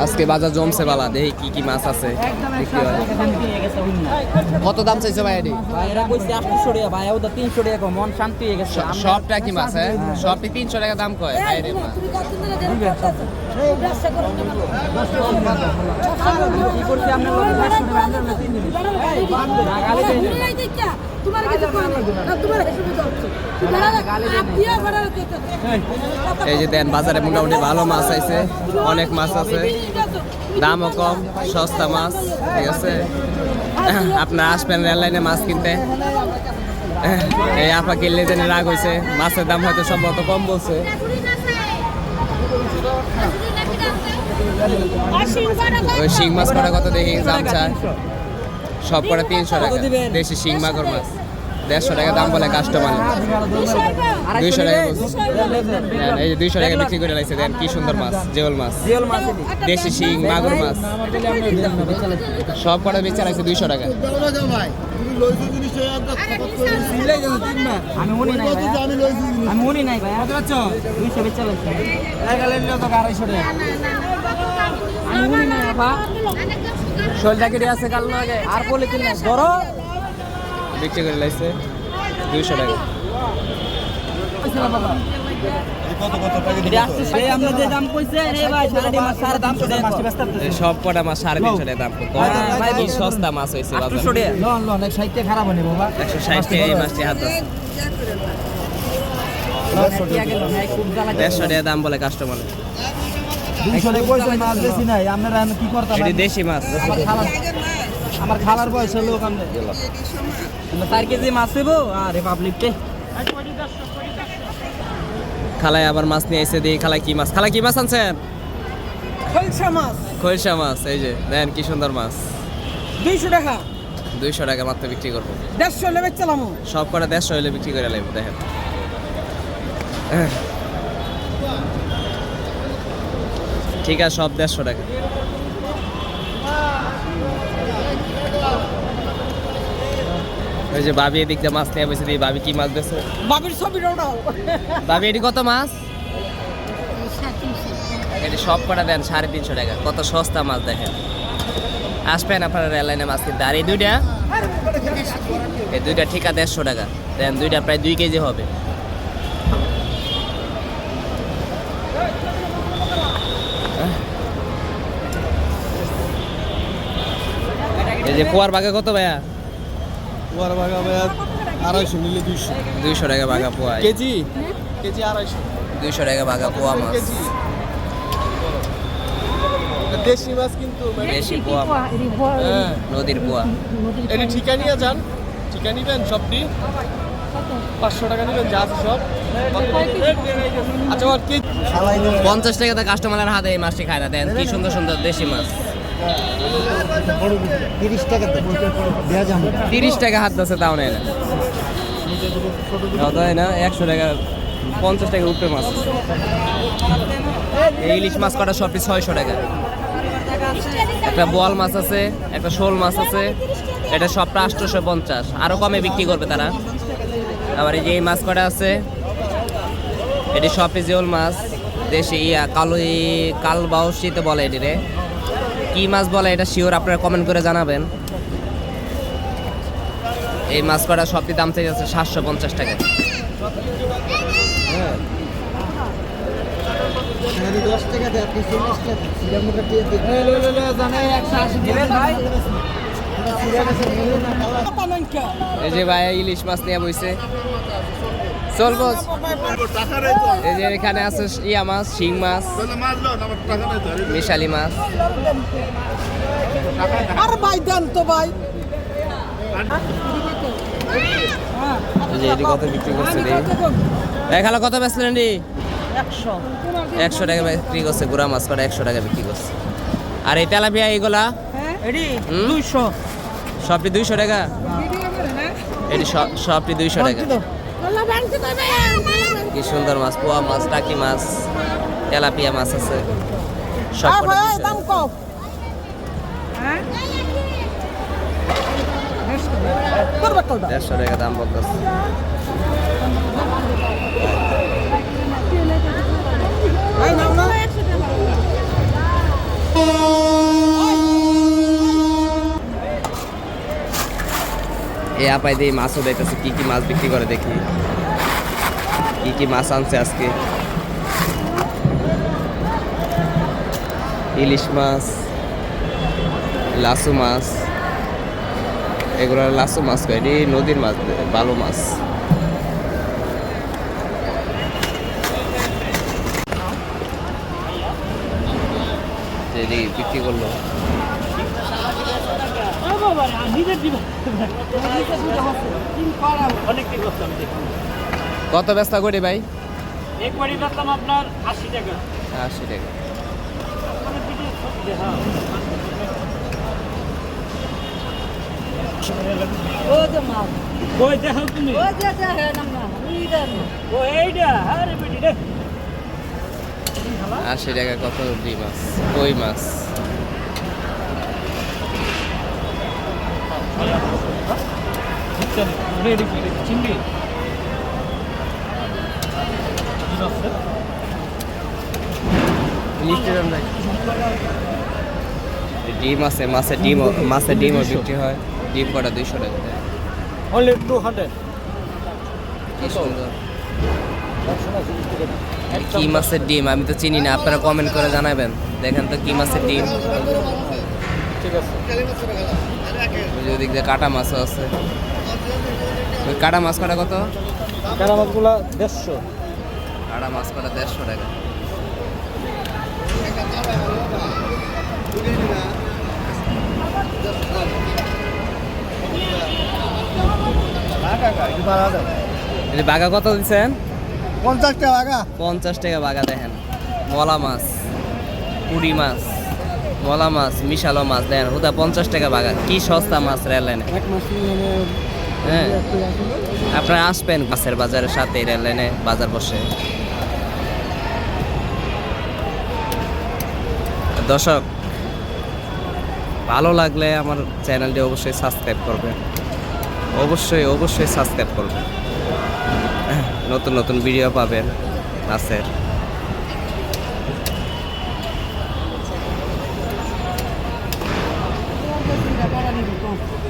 আজকে বাজার জমছে বালা দেখি কি কি মাছ আছে। কত দাম চাইছো ভাই এটি? ভাইরা কইছে 800 টাকা ভাই ওটা 300 টাকা মন শান্তি হয়ে গেছে। সবটা কি মাছ হ্যাঁ? সবটি তিনশো টাকা দাম কয় ভাই রে মা? কি করছি আপনার লগে 500 টাকা আমরা না। তিন দিন তোমার কিছু না তোমার এই যে দেন বাজারে মোটামুটি ভালো মাছ আছে অনেক মাছ আছে। দামও কম সস্তা মাছ ঠিক আছে? আপনার আসবেন রেল লাইনে মাছ কিনতে। এই আপা কিনলে জেনে রাগ হয়েছে মাছের দাম হয়তো সম্ভবত কম বলছে। ওই শিং মাছ কটা কত দেখি দাম চায়। সব করে তিনশো টাকা। দেশি শিং মাগুর মাছ। দেড়শো টাকা দাম বলে কাস্টমার দুইশো টাকা এই যে দুইশো টাকা বিক্রি করে লাগছে দেন কি সুন্দর মাছ জেওল মাছ। দেশি শিং মাগুর মাছ। সব কটা বেচা লাগছে দুইশো টাকা। আমি উনি নাই ভাই আমি উনি নাই ভাই কত পাচ্ছ 200 বেচা লাগছে আমি নাই আপা আছে কাল আর ধরো বিক্রি করে দুইশো টাকা। সব কটা মাছ সাড়ে তিনশো টাকা দাম। সস্তা মাছ হয়েছে 800 বাজারে টাকা। লন লন এক সাইডে খারাপ হয়নি বাবা। একশো ষাট টাকা এই মাছটি হাত দেড়শো টাকা দাম বলে কাস্টমার দেশি মাছ। আমার খালার বয়স হলো ওখানে আমরা 4 কেজি মাছ দেবো আর রিপাবলিক খালায় আবার মাছ নিয়ে এসে দিই খালায় কি মাছ? খালায় কি মাছ আনছেন খলসা মাছ। মাছ এই যে দেন কি সুন্দর মাছ। 200 টাকা। দুইশো টাকা মাত্র বিক্রি করব। 150 লেবে চালামু সব কটা দেড়শো হলে বিক্রি করে লাগবে দেখেন। ঠিক আছে সব দেড়শো টাকা। ওই যে ভাবি এদিক দিয়ে মাছ নিয়ে বসে দিই ভাবি কি মাছ বেছে বাবির ওঠাও ভাবি এটি কত মাছ? এটি সব কটা দেন সাড়ে তিনশো টাকা। কত সস্তা মাছ দেখেন। আসবেন আপনারা রেল লাইনে মাছ কিনতে। আর এই দুইটা? এই দুইটা ঠিকা দেড়শো টাকা। দেন দুইটা প্রায় দুই কেজি হবে। এই যে পোয়ার বাঘা কত ভাইয়া? ওয়ার বাগা ভাইয়া আড়াইশো নিলে দুইশো। দুইশো টাকা বাঘা পোয়া। কেজি? কেজি আড়াইশো। দুইশো টাকা বাঘা পোয়া মাছ। কেজি দেশি মাছ কিন্তু মানে বেশি পোয়া হ্যাঁ। নদীর পোয়া। এটি ঠিকা নিয়ে যান ঠিকা নিবেন সবটি? পাঁচশো টাকা নিবেন যা আছে সব। আচ্ছা পঞ্চাশ টাকাতে কাস্টমারের হাতে এই মাছটি খায় না দেন কি সুন্দর সুন্দর দেশি মাছ। তিরিশ টাকা হাত দিচ্ছে তাও নেয় না। তাও না একশো টাকা, পঞ্চাশ টাকা উপরে মাছ। এই ইলিশ মাছ কটা সবটি ছয়শো টাকা। একটা বোয়াল মাছ আছে, একটা শোল মাছ আছে, এটা সবটা আটশোশো পঞ্চাশ। আরও কমে বিক্রি করবে তারা। আবার এই যে এই মাছ কটা আছে, এটি সবটি জিওল মাছ, দেশি কালো ই- কাল বাউসিতে বলে এটি রে। কি মাছ বলে এটা শিওর আপনারা কমেন্ট করে জানাবেন। এই মাছ কটা সবটি দাম চাই যাচ্ছে সাতশো পঞ্চাশ টাকা। হ্যাঁ। এই যে ভাই ইলিশ মাছ নিয়ে বইছে। চলবো এই যে এখানে আছে ইয়া মাছ শিং মাছ মিশালি মাছ। আর ভাই দেন তো ভাই। যে এটি কত বিক্রি করছে রে? দেখাল কত বেচলেন রে? একশো। টাকা বিক্রি করছে গুড়া মাছ কটা একশো টাকা বিক্রি করছে। আর এই তেলাপিয়া এইগুলা? 200 সবটি দুইশো টাকা? এটি সব- সবটি দুইশো টাকা। কি সুন্দর মাছ পোয়া মাছ টাকি মাছ তেলাপিয়া মাছ আছে। সব কটা 200 টাকা। কম দেড়শো টাকা দাম বলতেছে। এই আপাই দিয়ে মাছও দেখতেছে কি কি মাছ বিক্রি করে দেখি। কি কি মাছ আনছে আজকে। ইলিশ মাছ, লাসু মাছ, এগুলো লাসু মাছ কয় এটি নদীর মাছ ভালো মাছ। বিক্রি করল। কত ব্যস্ত করে ভাই? এক বাড়ি বেচলাম আপনার আশি টাকা। আশি টাকা। দেখো তুমি। না এইটা আরে বেটি রে আশি টাকা কত রুই মাছ কই মাছ চিংড়ি ডিম আছে মাছের ডিম মাছের ডিমও বিক্রি হয়। ডিম কটা? দুইশো টাকা। অনলি টু হান্ড্রেড কি সুন্দর। কি মাছের ডিম? আমি তো চিনি না আপনারা কমেন্ট করে জানাবেন। দেখেন তো কি মাছের ডিম। ঠিক আছে। ওই দিয়ে কাটা মাছও আছে। ওই কাটা মাছ কটা কত? কারা মাছগুলা দেড়শো। কাটা মাছ কটা দেড়শো টাকা। এই বাঘা কত দিচ্ছেন? পঞ্চাশ টাকা আগা পঞ্চাশ টাকা বাঘা দেখেন। মলা মাছ পুরি মাছ। মলা মাছ মিশালো মাছ দেন হুদা পঞ্চাশ টাকা বাঘা কি সস্তা মাছ রেল লাইনে। হ্যাঁ। আপনারা আসবেন মাছের বাজারের সাথে রেল লাইনে বাজার বসে। দর্শক ভালো লাগলে আমার চ্যানেলটি অবশ্যই সাবস্ক্রাইব করবেন। অবশ্যই অবশ্যই সাবস্ক্রাইব করবেন। নতুন নতুন ভিডিও পাবেন মাছের